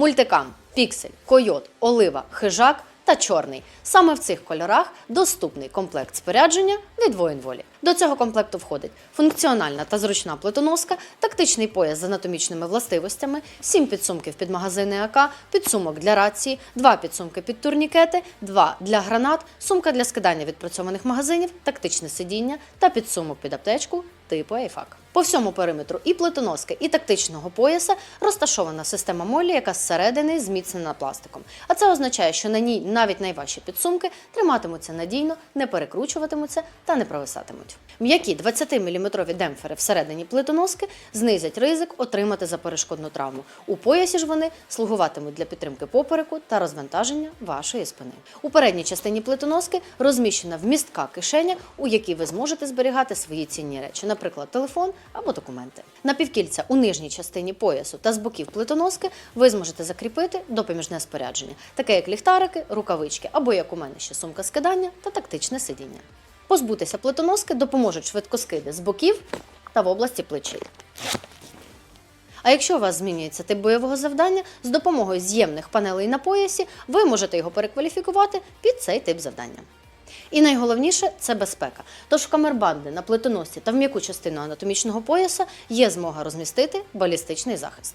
Мультикам, піксель, койот, олива, хижак та чорний. Саме в цих кольорах доступний комплект спорядження від воїнволі. До цього комплекту входить функціональна та зручна плитоноска, тактичний пояс з анатомічними властивостями, сім підсумків під магазини АК, підсумок для рації, два підсумки під турнікети, два для гранат, сумка для скидання відпрацьованих магазинів, тактичне сидіння та підсумок під аптечку типу Айфак. По всьому периметру і плитоноски, і тактичного пояса розташована система молі, яка зсередини зміцнена пластиком. А це означає, що на ній навіть найважчі підсумки триматимуться надійно, не перекручуватимуться та не провисатимуть. М'які 20-мм демпфери всередині плитоноски знизять ризик отримати заперешкодну травму. У поясі ж вони слугуватимуть для підтримки попереку та розвантаження вашої спини. У передній частині плитоноски розміщена вмістка кишеня, у якій ви зможете зберігати свої цінні речі, наприклад, телефон або документи. На півкільця у нижній частині поясу та з боків плитоноски ви зможете закріпити допоміжне спорядження, таке як ліхтарики, рукавички або як у мене ще сумка скидання та тактичне сидіння. Позбутися плитоноски допоможуть швидкоскиди з боків та в області плечей. А якщо у вас змінюється тип бойового завдання, з допомогою з'ємних панелей на поясі ви можете його перекваліфікувати під цей тип завдання. І найголовніше це безпека. Тож в камербанди на плитоносці та в м'яку частину анатомічного пояса є змога розмістити балістичний захист.